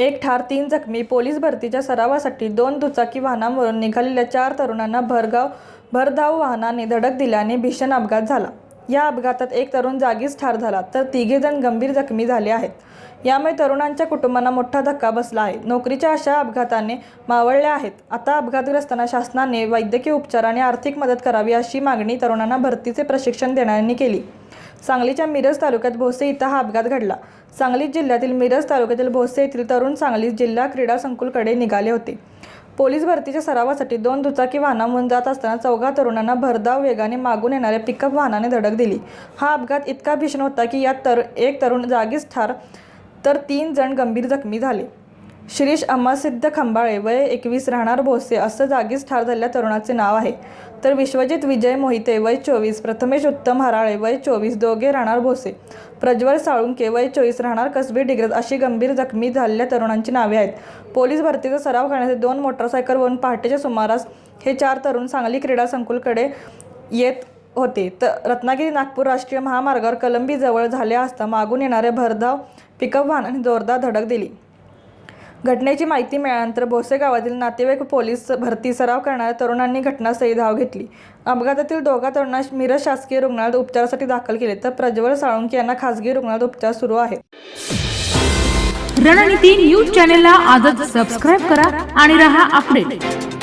एक ठार तीन जखमी. पोलीस भरतीच्या सरावासाठी दोन दुचाकी वाहनांवरून निघालेल्या चार तरुणांना भरगाव भरधाव वाहनाने धडक दिल्याने भीषण अपघात झाला. या अपघातात एक तरुण जागीच ठार झाला तर तिघे जण गंभीर जखमी झाले आहेत. यामुळे तरुणांच्या कुटुंबांना मोठा धक्का बसला आहे. नोकरीच्या अशा अपघाताने मावळल्या आहेत. आता अपघातग्रस्तांना शासनाने वैद्यकीय उपचार आणि आर्थिक मदत करावी अशी मागणी तरुणांना भरतीचे प्रशिक्षण देणाऱ्यांनी केली. सांगलीच्या मिरज तालुक्यात भोसे इथं हा अपघात घडला. सांगली जिल्ह्यातील मिरज तालुक्यातील भोसे येथील तरुण सांगली जिल्हा क्रीडा संकुलकडे निघाले होते. पोलीस भरतीच्या सरावासाठी दोन दुचाकी वाहनांवरून जात असताना चौघा तरुणांना भरधाव वेगाने मागून येणाऱ्या पिकअप वाहनाने धडक दिली. हा अपघात इतका भीषण होता की यात तर एक तरुण जागीच ठार तर तीन जण गंभीर जखमी झाले. शिरीष अम्मासिद्ध खंबाळे वय एकवीस राहणार भोसे असं जागीच ठार झालेल्या तरुणाचे नाव आहे. तर विश्वजित विजय मोहिते वय चोवीस प्रथमेश उत्तम हराळे वय चोवीस दोघे राहणार भोसे. प्रज्वल साळुंके वय चोवीस राहणार कसबी डिग्रज अशी गंभीर जखमी झालेल्या तरुणांची नावे आहेत. पोलीस भरतीचा सराव करण्यासाठी दोन मोटरसायकलवरून पहाटेच्या सुमारास हे चार तरुण सांगली क्रीडा संकुलकडे येत होते. तर रत्नागिरी नागपूर राष्ट्रीय महामार्गावर कलंबीजवळ झाले असता मागून येणाऱ्या भरधाव पिकअप वाहनाने जोरदार धडक दिली. घटनेची माहिती मिळाल्यानंतर भोसे गावातील नातेवाईक पोलीस भरती सराव करणाऱ्या तरुणांनी घटनास्थळी धाव घेतली. अपघातातील दोघा तरुणांना मिरज शासकीय रुग्णालयात उपचारासाठी दाखल केले तर प्रज्वल साळुंके यांना खासगी रुग्णालयात उपचार सुरू आहेत रणनीती न्यूज चॅनलला आजच सबस्क्राईब करा आणि रहा अपडेट